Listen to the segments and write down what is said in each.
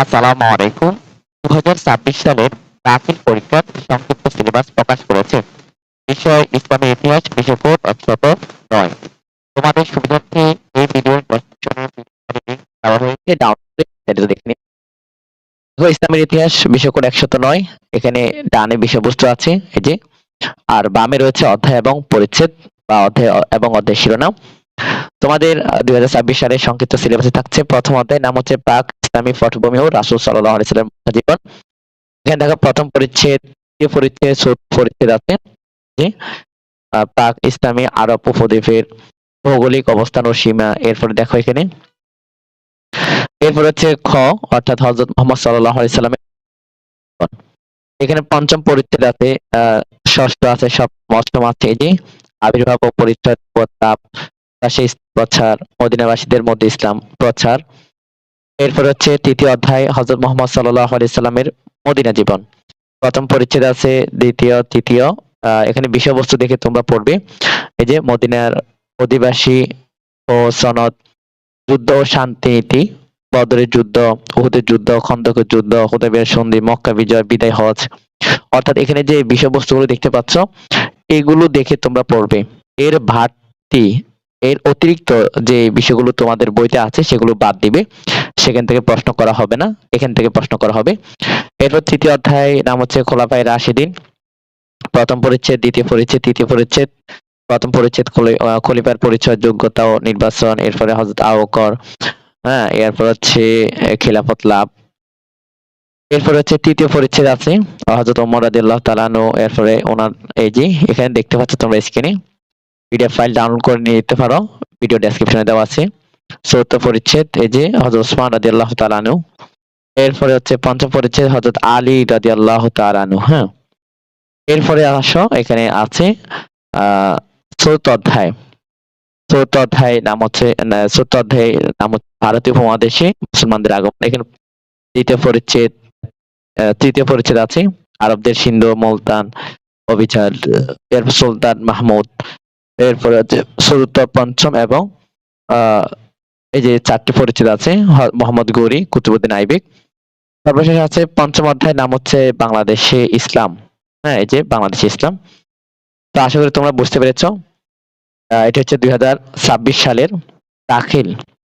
আসসালামু আলাইকুম। দু হাজার ছাব্বিশ সালের দাখিল পরীক্ষার সংক্ষিপ্ত সিলেবাস প্রকাশ করেছে। বিষয় ইসলামী ইতিহাস বিষয় কোড নয়। তোমাদের সুবিধার্থে এই ভিডিওর ইসলামের ইতিহাস বিশ্বকোড একশত নয়। এখানে ডানে বিষয়বস্তু আছে, এই যে। আর বামে রয়েছে অধ্যায় এবং পরিচ্ছেদ বা অধ্যায় এবং অধ্যায় শিরোনাম। তোমাদের দুই হাজার ছাব্বিশ সালের সংক্ষিপ্ত সিলেবাসে থাকছে প্রথম অধ্যায়, নাম হচ্ছে পাক ইসলামী পটভূমি ও রাসুল সাল্লাহ জীবন এখানে দেখো প্রথম পরিচ্ছেদ, দ্বিতীয় পরিচ্ছেদ, চতুর্থ পরিচ্ছেদ আছে। যে পাক, ইসলামী, আরব উপদ্বীপের ভৌগোলিক অবস্থান ও সীমা এরপরে দেখো এখানে। এরপর হচ্ছে খ, অর্থাৎ হজরত মোহাম্মদ সাল্লাহ এখানে পঞ্চম পরিচ্ছেদ আছে ষষ্ঠ আছে, সপ্তম, অষ্টম আছে যে আবির্ভাব ও পরিচয় প্রতাপ প্রচার, মদিনাবাসীদের মধ্যে ইসলাম প্রচার। এরপর হচ্ছে তৃতীয় অধ্যায় হজরত মোহাম্মদ সাল্লাহ সাল্লামের মদিনা জীবন। প্রথম পরিচ্ছেদ আছে, দ্বিতীয়, তৃতীয় এখানে বিষয়বস্তু দেখে তোমরা পড়বে। এই যে মদিনার অধিবাসী ও সনদ, যুদ্ধ ও শান্তি নীতি, বদরের যুদ্ধ, উহুদের যুদ্ধ, খন্দকের যুদ্ধ হুদাইবিয়ার সন্ধি, মক্কা বিজয়, বিদায় হজ। অর্থাৎ এখানে যে বিষয়বস্তুগুলো দেখতে পাচ্ছ, এগুলো দেখে তোমরা পড়বে। এর ভাটতি এর অতিরিক্ত যে বিষয়গুলো তোমাদের বইতে আছে, সেগুলো বাদ দিবে। সেখান থেকে প্রশ্ন করা হবে না, এখান থেকে প্রশ্ন করা হবে। এরপর তৃতীয় অধ্যায়, নাম হচ্ছে খোলাফায় রাশিদিন। প্রথম পরিচ্ছেদ, দ্বিতীয় পরিচ্ছেদ, তৃতীয় পরিচ্ছেদ। প্রথম পরিচ্ছেদ খলিফার পরিচয়, যোগ্যতা ও নির্বাচন। এরপরে হজরত আওকর হ্যাঁ এরপর হচ্ছে খিলাফত লাভ। এরপর হচ্ছে তৃতীয় পরিচ্ছেদ আছে হজরত ওমর রাদিয়াল্লাহু তাআলা আনহু। এরপরে ওনার, এই যে, এখানে দেখতে পাচ্ছ তোমরা স্ক্রিনে পিডিএফ ফাইল ডাউনলোড করে নিয়ে নিতে পারো। ভিডিও ডেসক্রিপশনে দেওয়া আছে। চতুর্থ পরিচ্ছেদ, এই যে হজরত ওসমান রাদিয়াল্লাহু তাআলা আনহু। এরপরে হচ্ছে পঞ্চম পরিচ্ছেদ হজরত আলী রাদিয়াল্লাহু তাআলা আনহু হ্যাঁ? এরপরে আসো, এখানে আছে আহ চতুর্থ অধ্যায়। চতুর্থ অধ্যায় নাম হচ্ছে চতুর্থ অধ্যায় নাম হচ্ছে ভারতীয় উপমহাদেশে মুসলমানদের আগমন। এখানে দ্বিতীয় পরিচ্ছেদ তৃতীয় পরিচ্ছেদ আছে, আরবদের সিন্ধু, মুলতান অভিযান এরপর সুলতান মাহমুদ। এরপরে হচ্ছে চতুর্থ, পঞ্চম এবং আহ এই যে চারটি পরিচিত আছে মোহাম্মদ গৌরি, কুতুবুদ্দিন আইবেক। সর্বশেষ আছে পঞ্চম অধ্যায় নাম হচ্ছে বাংলাদেশে ইসলাম। হ্যাঁ এই যে বাংলাদেশে ইসলাম। তো আশা করি তোমরা বুঝতে পেরেছ এটা হচ্ছে দুই হাজার ছাব্বিশ সালের দাখিল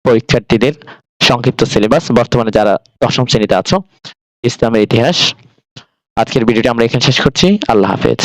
পরীক্ষার্থীদের সংক্ষিপ্ত সিলেবাস। বর্তমানে যারা দশম শ্রেণীতে আছো, ইসলামের ইতিহাস। আজকের ভিডিওটি আমরা এখানে শেষ করছি। আল্লাহ হাফেজ।